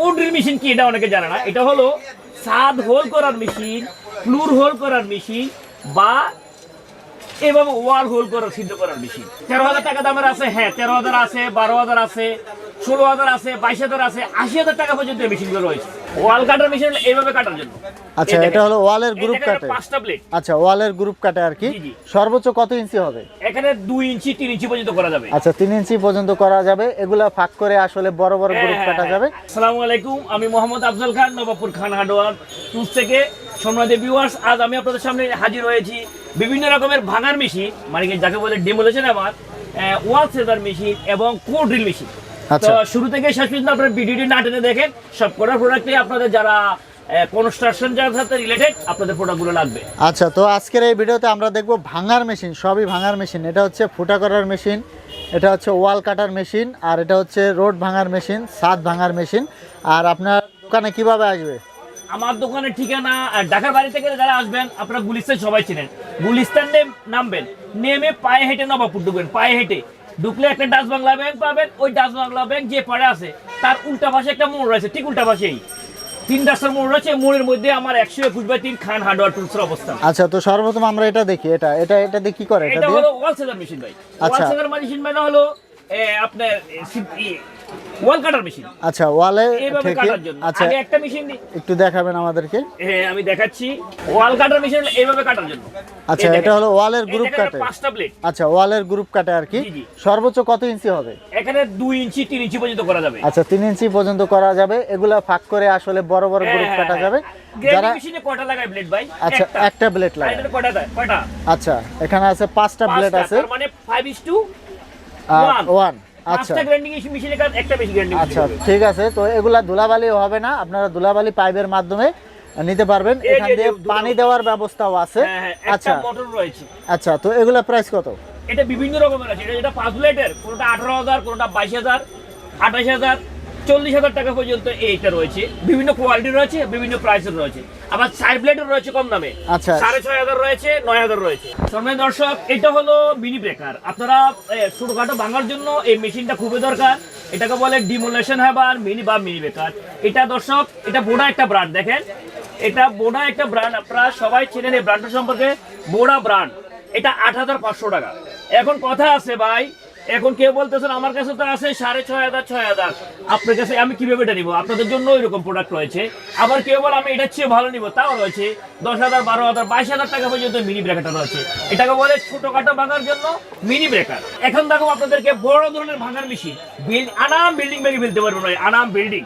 Code drill machine কি এটা অনেকে জানে না। এটা হলো সাদ হোল করার মেশিন ফ্লুর হোল করার মেশিন বা এবং ওয়াল হোল করার সিদ্ধ করার মেশিন তেরো হাজার টাকা দামের আছে হ্যাঁ তেরো হাজার আছে, বারো হাজার আছে। ষোলো হাজার আছে বাইশ হাজার আছে আশি হাজার টাকা পর্যন্ত মেশিনগুলো রয়েছে। ওয়াল কাটার মেশিন এইভাবে কাটার জন্য। আচ্ছা এটা। হলো ওয়ালের গ্রুপ কাটে পাঁচটা প্লেট আচ্ছা ওয়ালের গ্রুপ কাটে আর কি। সর্বোচ্চ কত ইঞ্চি হবে? এখানে দুই ইঞ্চি তিন ইঞ্চি পর্যন্ত করা যাবে। আচ্ছা তিন ইঞ্চি পর্যন্ত করা যাবে। এগুলা ফাঁক করে আসলে বড় বড় গ্রুপ হ্যাঁ, কাটা হ্যাঁ, যাবে। হ্যাঁ। আসসালামু আলাইকুম আমি মোহাম্মদ আফজল খান নবাবপুর খান হার্ডওয়ার টুলস থেকে সম্মানিত ভিউয়ার্স আজ আমি আপনাদের সামনে হাজির হয়েছি বিভিন্ন রকমের ভাঙার মেশিন মানে যাকে বলে ডেমোলেশন আমার ওয়াল সেজার মেশিন এবং কোর ড্রিল মেশিন। তো শুরু থেকে শেষ পর্যন্ত আপনারা ভিডিওটি না টেনে দেখেন। সব কটা প্রোডাক্টই আপনাদের যারা কনস্ট্রাকশন যার সাথে রিলেটেড আপনাদের প্রোডাক্টগুলো লাগবে। আচ্ছা তো আজকের এই ভিডিওতে আমরা দেখব ভাঙার মেশিন সবই ভাঙার মেশিন এটা হচ্ছে ফুটা করার মেশিন এটা হচ্ছে ওয়াল কাটার মেশিন আর এটা হচ্ছে রোড ভাঙার মেশিন ছাদ ভাঙার মেশিন আর আপনার দোকানে কীভাবে আসবে? আমার দোকানের ঠিকানা আর ঢাকার বাড়ি থেকে যারা আসবেন আপনারা গুলিস্তান সবাই চিনেন। গুলিস্তান নেম- নামবেন। নেমে পায়ে হেঁটে নবাবপুর ঢুকবেন পায়ে হেঁটে। ঢুকলে একটা ডাচ বাংলা ব্যাংক পাবেন ওই ডাচ বাংলা ব্যাংক যে পাড়ে আছে তার উল্টা পাশে একটা মোড় রয়েছে ঠিক উল্টা পাশেই। তিন রাস্তার মোড় রয়েছে মোড়ের মধ্যে আমার একশো একুশ বাই তিন খান হার্ডওয়ার টুলসের অবস্থান। আচ্ছা তো সর্বপ্রথম আমরা এটা দেখি এটা এটা এটা দিয়ে কি করে? এটা হলো ওয়াল সেজার মেশিন ভাই। ওয়াল। সেজার মেশিন মানে হলো আপনার ওয়াল কাটার মেশিন। আচ্ছা ওয়ালে এইভাবে থেকে কাটার জন্য। আচ্ছা একটা মেশিন দিই একটু দেখাবেন আমাদেরকে। হ্যাঁ আমি দেখাচ্ছি। ওয়াল কাটার মেশিন এইভাবে কাটার জন্য। আচ্ছা এটা হলো ওয়ালের গ্রুপ কাটে পাঁচটা প্লেট আচ্ছা ওয়ালের গ্রুপ কাটে আর কি। সর্বোচ্চ কত ইঞ্চি হবে? এখানে দুই ইঞ্চি তিন ইঞ্চি পর্যন্ত করা যাবে। আচ্ছা তিন ইঞ্চি পর্যন্ত করা যাবে। এগুলা ফাঁক করে আসলে বড় বড় গ্রুপ কাটা যাবে। যারা মেশিনে কয়টা লাগায় ব্লেড ভাই? আচ্ছা একটা। ব্লেড লাগে এটাতে কয়টা দেয় কয়টা? আচ্ছা এখানে আছে পাঁচটা ব্লেড আছে। মানে 5 আচ্ছা। পাঁচটা মেশিনে কাজ একটা বেশি গ্রেডিং আচ্ছা ঠিক আছে তো এগুলা ধুলাবালি হবে না আপনারা ধুলাবালি পাইপের মাধ্যমে নিতে পারবেন এখান দিয়ে পানি দেওয়ার ব্যবস্থাও আছে। হ্যাঁ হ্যাঁ আচ্ছা। মোটর রয়েছে। আচ্ছা তো এগুলা প্রাইস কত? এটা বিভিন্ন রকমের আছে এটা পাঁচ প্লেটের কোনটা আঠারো হাজার কোনটা বাইশ হাজার আঠাশ হাজার চল্লিশ হাজার টাকা পর্যন্ত এইটা রয়েছে। বিভিন্ন কোয়ালিটি রয়েছে বিভিন্ন প্রাইসের রয়েছে। আবার সাইড প্লেটের রয়েছে কম দামে। আচ্ছা। সাড়ে ছয় হাজার রয়েছে নয় হাজার রয়েছে। সম্মানিত দর্শক এটা হলো মিনি ব্রেকার আপনারা ছোটখাটো ভাঙার জন্য এই মেশিনটা খুবই দরকার। এটাকে বলে ডিমোলেশন হ্যাবার মিনি বা মিনি ব্রেকার এটা দর্শক এটা বোনা একটা ব্র্যান্ড দেখেন। এটা বোনা একটা ব্র্যান্ড আপনারা সবাই চেনেন এই ব্র্যান্ডের সম্পর্কে। বোনা ব্র্যান্ড এটা আট হাজার পাঁচশো টাকা। এখন কথা আছে ভাই এখন কেউ বলতেছেন, আমার কাছে তো আছে সাড়ে ছয় হাজার ছয় হাজার। আপনার কাছে আমি কীভাবে এটা নিবো? আপনাদের জন্য এরকম প্রোডাক্ট রয়েছে। আবার কেউ বলে, আমি এটা চেয়ে ভালো নিবো। তাও রয়েছে। দশ হাজার, বারো হাজার, বাইশ হাজার টাকা পর্যন্ত মিনি ব্রেকারটা রয়েছে। এটাকে বলে ছোটখাটো ভাঙার জন্য মিনি ব্রেকার এখন দেখো আপনাদেরকে বড় ধরনের ভাঙার মেশিন আনাম বিল্ডিং ভেঙে ফেলতে পারব না আনাম বিল্ডিং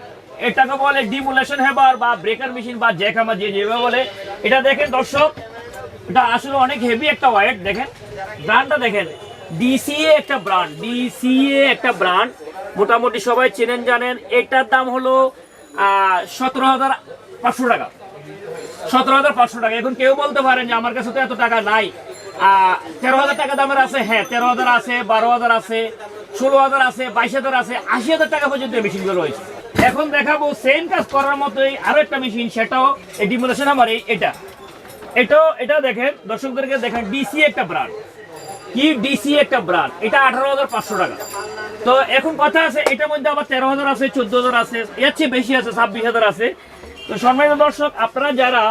এটাকে বলে ডিমোলেশন হেবার বা ব্রেকার মেশিন বা জ্যাক আমার যে যেভাবে বলে। এটা দেখেন দর্শক, এটা আসলে অনেক হেভি একটা ওয়াইট দেখেন। ব্র্যান্ডটা দেখেন। ডিসিএ একটা ব্র্যান্ড ডিসিএ একটা ব্র্যান্ড মোটামুটি সবাই চেনেন, জানেন। এটার দাম হলো সতেরো হাজার পাঁচশো টাকা। সতেরো হাজার পাঁচশো টাকা। এখন কেউ বলতে পারেন যে আমার কাছে তো এত টাকা নাই। তেরো হাজার টাকা দামের আছে হ্যাঁ তেরো হাজার আছে, বারো হাজার আছে, ষোলো হাজার আছে, বাইশ হাজার আছে, আশি হাজার টাকা পর্যন্ত মেশিনগুলো রয়েছে। এখন দেখাবো সেম কাজ করার মতোই আরও একটা মেশিন সেটাও ডিমোলেশন আমার এটা। এটাও, এটা দেখেন, দর্শকদেরকে দেখেন ডিসি একটা ব্র্যান্ড কি ডিসি একটা ব্র্যান্ড এটা আঠারো হাজার পাঁচশো টাকা। তো এখন কথা আছে এটার মধ্যে আবার তেরো হাজার আছে চোদ্দ হাজার আছে এর চেয়ে বেশি আছে ছাব্বিশ হাজার আছে। তো সম্মানিত দর্শক আপনারা যারা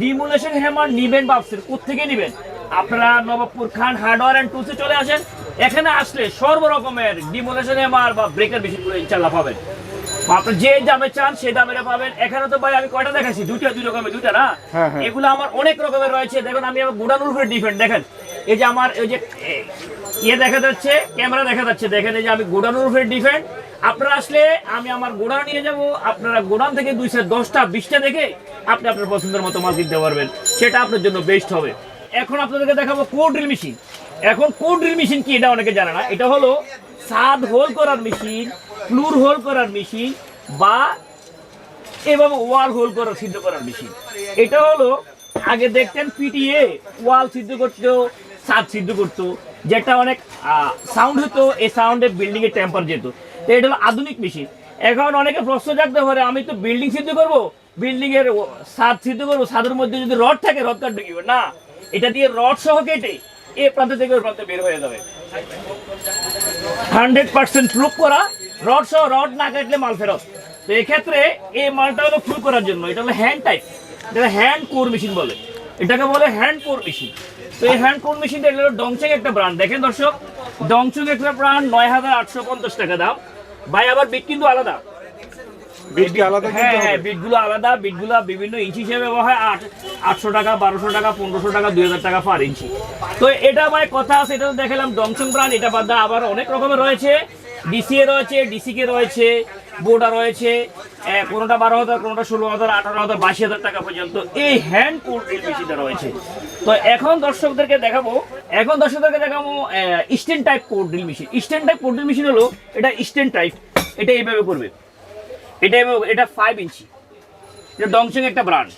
ডিমোলেশন হ্যামার নিবেন ভাবছেন কোথেকে নিবেন? আপনারা নবাবপুর খান হার্ডওয়ার অ্যান্ড টুলসে চলে আসেন। এখানে আসলে সর্ব রকমের ডিমোলেশন হ্যামার বা ব্রেকার মেশিনগুলো ইনশাল্লাহ পাবেন। আপনি যে দামে চান সেই দামে পাবেন। এখানে তো ভাই আমি কয়টা দেখাচ্ছি দুইটা দুই রকমের দুইটা না? হ্যাঁ, হ্যাঁ। এগুলো আমার অনেক রকমের রয়েছে। দেখুন আমি আমার গোডানুর উপরে ডিফেন্ড দেখেন। এই যে আমার, এই যে ইয়ে দেখা যাচ্ছে, ক্যামেরা দেখা যাচ্ছে। দেখেন এই যে আমি গোডানুর উপরে ডিফেন্ড আপনারা আসলে আমি আমার গোডাউন নিয়ে যাব। আপনারা গোডাউন থেকে দুইশো দশটা, বিশটা দেখে আপনি আপনার পছন্দের মতো মাল কিনতে পারবেন। সেটা আপনার জন্য বেস্ট হবে। এখন আপনাদেরকে দেখাবো কোড ড্রিল মেশিন এখন কোড ড্রিল মেশিন কি এটা অনেকে জানে না। এটা হলো সাদ হোল করার মেশিন ফ্লুর হোল করার মেশিন বা এবং ওয়াল হোল করার, সিদ্ধ করার মেশিন এটা হলো, আগে দেখতেন পিটিএ ওয়াল সিদ্ধ করতো। ছাদ সিদ্ধ করতো, যেটা অনেক সাউন্ড হতো এই সাউন্ডে বিল্ডিং এর টেম্পার যেত। তো এটা হলো আধুনিক মেশিন এখন অনেকে প্রশ্ন জাগতে পারে, আমি তো বিল্ডিং সিদ্ধ করব? বিল্ডিং এর ছাদ সিদ্ধ করব ছাদের মধ্যে যদি রড থাকে, রড কাটবে কি না, এটা দিয়ে রড সহ কেটে এ প্রান্ত থেকে ওই প্রান্তে বের হয়ে যাবে। হান্ড্রেড পার্সেন্ট প্রুফ করা, রড সহ রড না কাটলে মাল ফেরত। তো এক্ষেত্রে এই মালটা হলো ফুল করার জন্য, এটা হলো হ্যান্ড টাইপ এটা হ্যান্ড কোর মেশিন বলে। এটাকে বলে হ্যান্ড কোর মেশিন তো এই হ্যান্ড কোর মেশিনটা এটা হলো ডংচেং একটা ব্র্যান্ড দেখেন দর্শক ডংচেং একটা ব্র্যান্ড নয় হাজার আটশো পঞ্চাশ টাকা দাম। ভাই আবার বিট কিন্তু আলাদা। আলাদা হ্যাঁ হ্যাঁ? বিটগুলো আলাদা। বিটগুলো বিভিন্ন ইঞ্চি হিসেবে হয়। আট আটশো টাকা বারোশো টাকা পনেরোশো টাকা দুই হাজার টাকা পার ইঞ্চি তো এটা কথা আছে এটা তো দেখালাম ডংচং ব্র্যান্ড এটা বাদ আবার অনেক রকমের রয়েছে। ডিসিএ রয়েছে ডিসিকে রয়েছে। বোর্ডা রয়েছে কোনোটা বারো হাজার, কোনোটা ষোলো হাজার, আঠারো হাজার, বাইশ হাজার টাকা পর্যন্ত এই হ্যান্ড ড্রিল মেশিনটা রয়েছে। তো এখন দর্শকদেরকে দেখাবো, এখন দর্শকদেরকে দেখাবো stand type drill machine stand type drill machine হলো, এটা স্টেন টাইপ এটা এইভাবে করবে। এটা এভাবে- এটা ফাইভ ইঞ্চি। এটা ডংচং একটা ব্র্যান্ড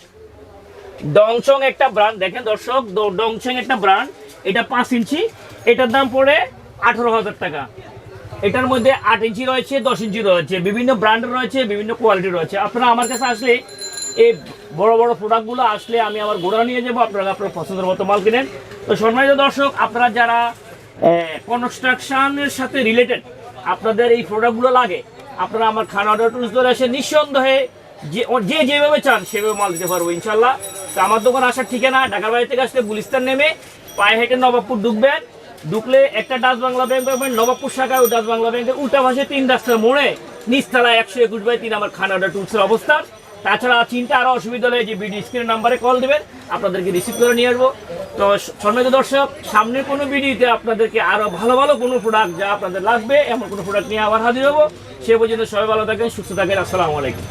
ডংচং একটা ব্র্যান্ড দেখেন দর্শক ড- ডংচং একটা ব্র্যান্ড এটা পাঁচ ইঞ্চি, এটার দাম পড়ে আঠারো হাজার টাকা। এটার মধ্যে আট ইঞ্চি রয়েছে, দশ ইঞ্চি রয়েছে। বিভিন্ন ব্র্যান্ড রয়েছে, বিভিন্ন কোয়ালিটি রয়েছে। আপনারা আমার কাছে আসলে এই বড় বড় প্রোডাক্টগুলো আসলে আমি আমার গোড়া নিয়ে যাব, আপনারা আপনার পছন্দের মতো মাল কিনেন। তো সম্মানিত দর্শক, আপনারা যারা কনস্ট্রাকশনের সাথে রিলেটেড আপনাদের এই প্রোডাক্টগুলো লাগে, আপনারা আমার খানা অর্ডার টুলস ধরে এসে নিঃসন্দেহে যে যে যেভাবে চান, সেভাবে মাল দিতে পারব ইনশাল্লাহ তো আমার দোকান আসার ঠিকানা, ঢাকার বাড়ি থেকে আসলে গুলিস্তান নেমে পায়ে হেঁটে নবাবপুর ঢুকবেন। ঢুকলে একটা ডাচ বাংলা ব্যাংক পাবেন নবাবপুর শাখায় ও ডাচ বাংলা ব্যাংকের উল্টা পাশে তিন রাস্তার মোড়ে নিচতলা একশো একুশ বাই তিন আমার খানা অর্ডার টুলসের অবস্থান তাছাড়া চিন্তা আরও অসুবিধা হলে যে ভিডিও স্ক্রিনের নাম্বারে কল দেবেন, আপনাদেরকে রিসিভ করে নিয়ে আসব। তো সম্মানিত দর্শক, সামনের কোনো ভিডিওতে আপনাদেরকে আরও ভালো ভালো কোনো প্রোডাক্ট যা আপনাদের লাগবে, এমন কোনো প্রোডাক্ট নিয়ে আবার হাজির হব। সে পর্যন্ত সবাই ভালো থাকেন, সুস্থ থাকেন, আসসালামু আলাইকুম।